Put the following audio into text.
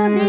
যদি